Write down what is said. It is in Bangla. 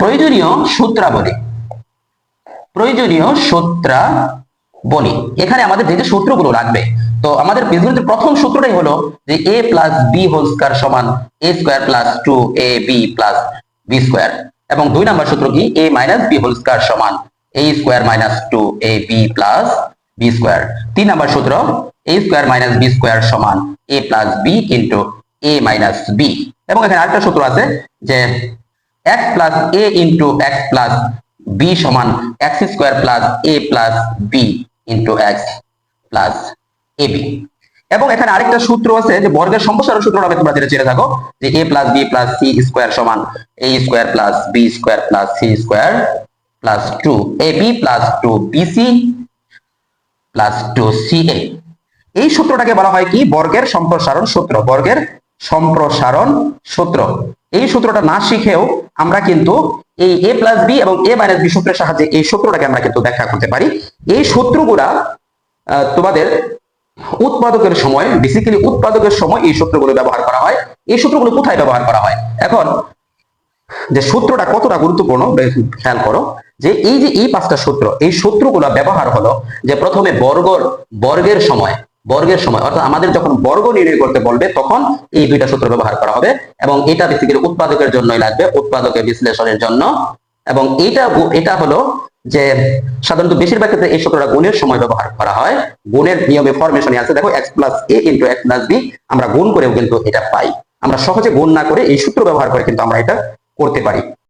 প্রয়োজনীয় সূত্রাবলী। প্রয়োজনীয় সূত্রাবলী। এখানে আমাদের যে যে সূত্রগুলো লাগবে, তো আমাদের বীজগণিতের প্রথম সূত্রটাই হলো যে A plus B whole square সমান A square plus two A B plus B square এবং দুই নম্বর সূত্র কি? A minus B whole square সমান A square minus two A B plus B square তিন নম্বর সূত্র A square minus B square সমান A plus B into A minus B এবং এখানে আরেকটা সূত্র আছে যে x plus A into X plus B সমান X square plus A plus B into X plus A B এবং এখানে আরেকটা সূত্র আছে যে বর্গের সম্প্রসারণ সূত্রটা তোমরা যেটা জেনে থাকো যে A plus B plus C square সমান A square plus B square plus C square plus two A B plus two BC plus two C A এই সূত্রটাকে বলা হয় কি? বর্গের সম্প্রসারণ সূত্র, বর্গের সম্প্রসারণ সূত্র। এই সূত্রটা না শিখেও আমরা কিন্তু এই এ প্লাস বি এবং এ মাইনাস বি সূত্রের সাহায্যে এই সূত্রটাকে আমরা কিন্তু ব্যাখ্যা করতে পারি। এই সূত্রগুলা তোমাদের উৎপাদকের সময় বেসিক্যালি উৎপাদকের সময় এই সূত্রগুলো ব্যবহার করা হয়। এই সূত্রগুলো কোথায় ব্যবহার করা হয়? এখন, যে সূত্রটা কতটা গুরুত্বপূর্ণ খেয়াল করো, যে এই যে এই পাঁচটা সূত্র, এই সূত্রগুলো ব্যবহার হলো যে প্রথমে বর্গর, বর্গের সময় বর্গের সময়। অর্থাৎ আমাদের যখন বর্গ নির্ণয় করতে বলবে, তখন এই দুইটা সূত্র ব্যবহার করা হবে এবং এটা বেসিক্যালি উৎপাদকের জন্যই লাগবে, উৎপাদকের বিশ্লেষণের জন্য। এবং এটা এটা হলো যে সাধারণত বেশিরভাগ ক্ষেত্রে এই সূত্রটা গুণের সময় ব্যবহার করা হয়। গুণের নিয়মে ফরমেশনে আছে। দেখো X plus A into X plus B আমরা গুণ করেও কিন্তু এটা পাই। আমরা সহজে গুণ না করে এই সূত্র ব্যবহার করে কিন্তু আমরা এটা করতে পারি।